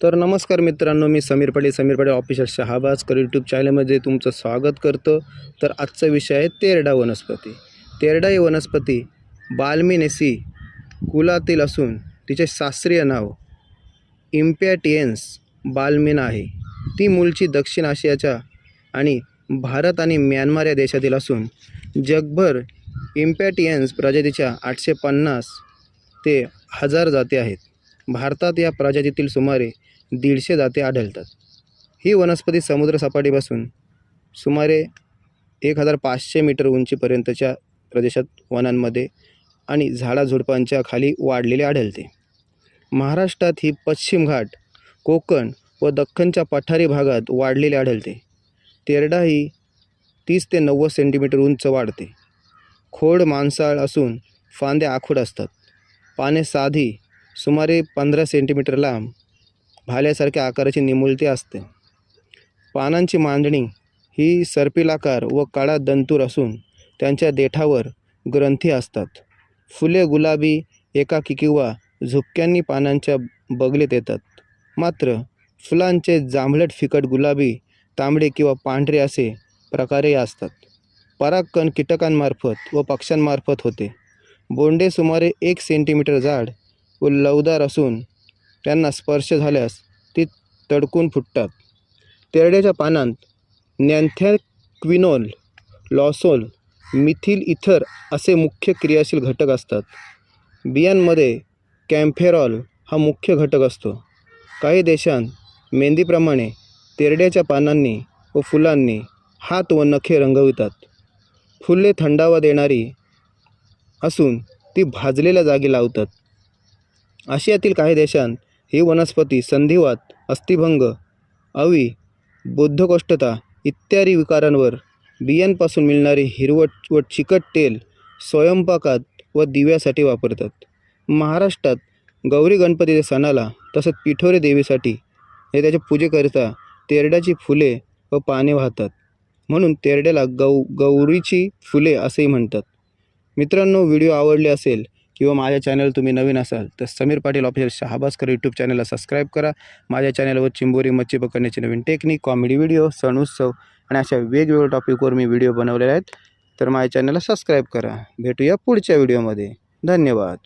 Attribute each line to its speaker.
Speaker 1: तर नमस्कार मित्रांनो मी समीर पाटील समीर पाटील ऑफिशियल शहाबाजकर यूट्यूब चॅनलमध्ये तुमचं स्वागत करतो. तर आजचा विषय आहे तेरडा वनस्पती. तेरडा ही वनस्पती बाल्मिनेसी कुलातील असून तिचे शास्त्रीय नाव इम्पॅटियन्स बाल्मिना आहे. ती मूळची दक्षिण आशियाच्या आणि भारत आणि म्यानमार या देशातील असून जगभर इम्पॅटियन्स प्रजातीच्या आठशे पन्नास ते हजार जाती आहेत. भारतात या प्रजातीतील सुमारे दीडशे जाती आढळतात. ही वनस्पती समुद्रसपाटीपासून सुमारे एक हजार पाचशे मीटर उंचीपर्यंतच्या प्रदेशात वनांमध्ये आणि झाडाझुडपांच्या खाली वाढलेली आढळते. महाराष्ट्रात ही पश्चिम घाट कोकण व दख्खनच्या पठारी भागात वाढलेली आढळते. तेरडा ही तीस ते नव्वद सेंटीमीटर उंच वाढते. खोड मांसाळ असून फांद्या आखूड असतात. पाने साधी सुमारे पंधरा सेंटीमीटर लांब भाल्यासारख्या आकाराची निमुळती असते. पानांची मांडणी ही सर्पिलाकार व काळा दंतूर असून त्यांच्या देठावर ग्रंथी असतात. फुले गुलाबी एकाकी किंवा झुपक्यांनी पानांच्या बगलेत येतात. मात्र फुलांचे जांभळट फिकट गुलाबी तांबडे किंवा पांढरे असे प्रकारही असतात. परागकण कीटकांमार्फत व पक्ष्यांमार्फत होते. बोंडे सुमारे एक सेंटीमीटर जाड व लवदार असून त्यांना स्पर्श झाल्यास ती तडकून फुटतात. तेरड्याच्या पानांत नॅन्थॅक्विनोल लॉसोल मिथिल इथर असे मुख्य क्रियाशील घटक असतात. बियांमध्ये कॅम्फेरॉल हा मुख्य घटक असतो. काही देशांत मेंदीप्रमाणे तेरड्याच्या पानांनी व फुलांनी हात व नखे रंगवितात. फुले थंडावा देणारी असून ती भाजलेल्या जागी लावतात. आशियातील काही देशांत ही वनस्पती संधिवात अस्थिभंग अवी बौद्धकोष्ठता इत्यादी विकारांवर बियांपासून मिळणारे हिरवट व चिकट तेल स्वयंपाकात व दिव्यासाठी वापरतात. महाराष्ट्रात गौरी गणपतीच्या सणाला तसंच पिठोरे देवीसाठी हे त्याच्या पूजेकरिता तेरड्याची फुले व पाने वाहतात. म्हणून तेरड्याला गौ गौरीची फुले असेही म्हणतात. मित्रांनो व्हिडिओ आवडले असेल किंवा माझ्या चॅनल तुम्ही नवीन असाल तर समीर पाटील ऑफिशियल शहाबास्कर यूट्यूब चॅनलला सबस्क्राईब करा. माझ्या चॅनलवर चिंबोरी मच्छी पकडण्याची नवीन टेक्निक कॉमेडी व्हिडिओ सण उत्सव आणि अशा वेगवेगळ्या टॉपिकवर मी व्हिडिओ बनवलेले आहेत. तर माझ्या चॅनलला सबस्क्राईब करा. भेटूया पुढच्या व्हिडिओमध्ये धन्यवाद.